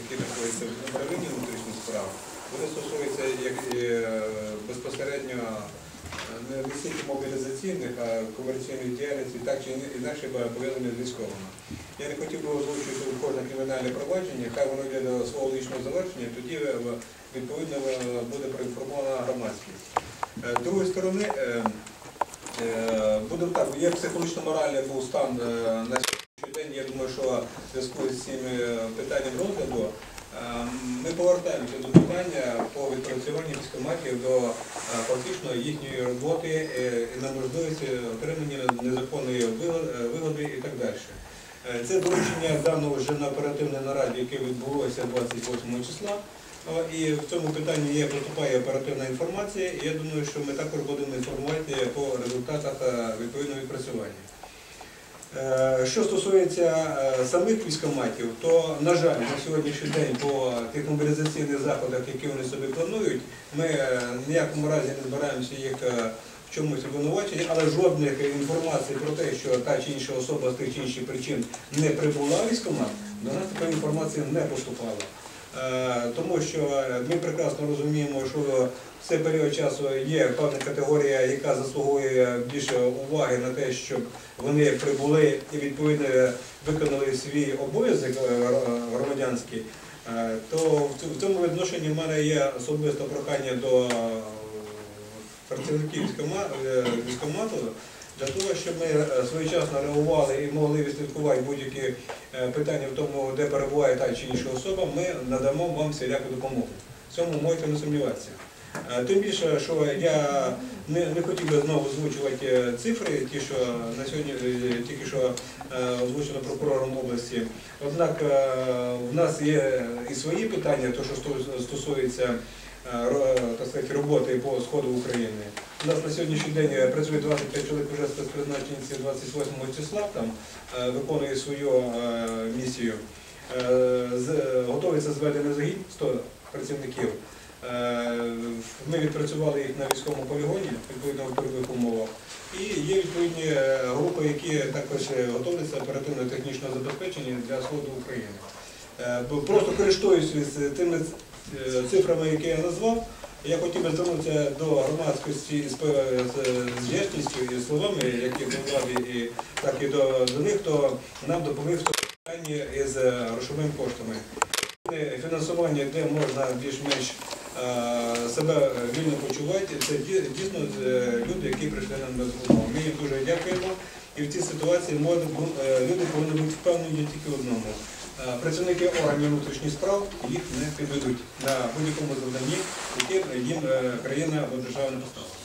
які знаходяться в управлінні внутрішніх справ, вони стосуються як е, безпосередньо е, не стільки мобілізаційних, а комерційних діяльності, так чи інакше пов'язані з військовими. Я не хотів би озвучити кожне кримінальне провадження, хай воно йде до свого логічного завершення, тоді е, відповідно буде проінформована громадськість. З другої сторони, буде так, є психологічно-моральний був стан на сьогоднішній день. Я думаю, що в зв'язку з цим е, питанням розгляду е, ми повертаємося до питання по відпрацюванню військоматів до е, фактично їхньої роботи і на можливості отримання незаконної вигоди і так далі. Це доручення дано вже на оперативній нараді, яке відбулося 28 числа. І в цьому питанні є поступає оперативна інформація, і я думаю, що ми також будемо інформувати по результатах відповідного відпрацювання. Е, Що стосується е, самих військоматів, то, на жаль, на сьогоднішній день по тих мобілізаційних заходах, які вони собі планують, ми е, в ніякому разі не збираємося їх в чомусь обвинувачити, але жодних інформацій про те, що та чи інша особа з тих чи інших причин не прибула в військкомат, до нас така інформація не поступала. Е, Тому що ми прекрасно розуміємо, що в цей період часу є певна категорія, яка заслуговує більше уваги на те, щоб вони прибули і відповідно виконали свій обов'язок е, громадянський, е, то в цьому- відношенні в мене є особисте прохання до е, працівників військома- е, військкомату для того, щоб ми е, своєчасно реагували і могли відслідкувати будь-які е, питання в тому, де перебуває та чи інша особа, ми надамо вам всіляку допомогу. В цьому можете не сумніватися. Е, Тим більше, що я не, не хотів би знову озвучувати цифри, ті, що на сьогодні тільки що озвучено прокурором області. Однак в нас є і свої питання, то що сто- стосується так сказати, роботи по сходу України. У нас на сьогоднішній день е, працює 25 чоловік вже спецпризначенці 28 числа, там е, виконує свою е, місію. Е, з- зведений загін 100 працівників. Е, Ми відпрацювали їх на військовому полігоні, відповідно в польових умовах. І є відповідні е, групи, які також е, готуються оперативно-технічного забезпечення для сходу України. Е, Просто користуючись тими е, цифрами, які я назвав, я хотів би звернутися до громадськості з, вдячністю і словами, які влади, і так і до, до них, хто нам допоміг в питанні із е, грошовими коштами. Фінансування, де можна більш-менш е, себе вільно почувати, це дійсно е, люди, які прийшли нам на допомогу. Ми їм дуже дякуємо. І в цій ситуації е, люди повинні бути впевнені тільки одному. Е, Працівники органів внутрішніх справ їх не підведуть на будь-якому завданні, яке їм е, країна або держава не поставила.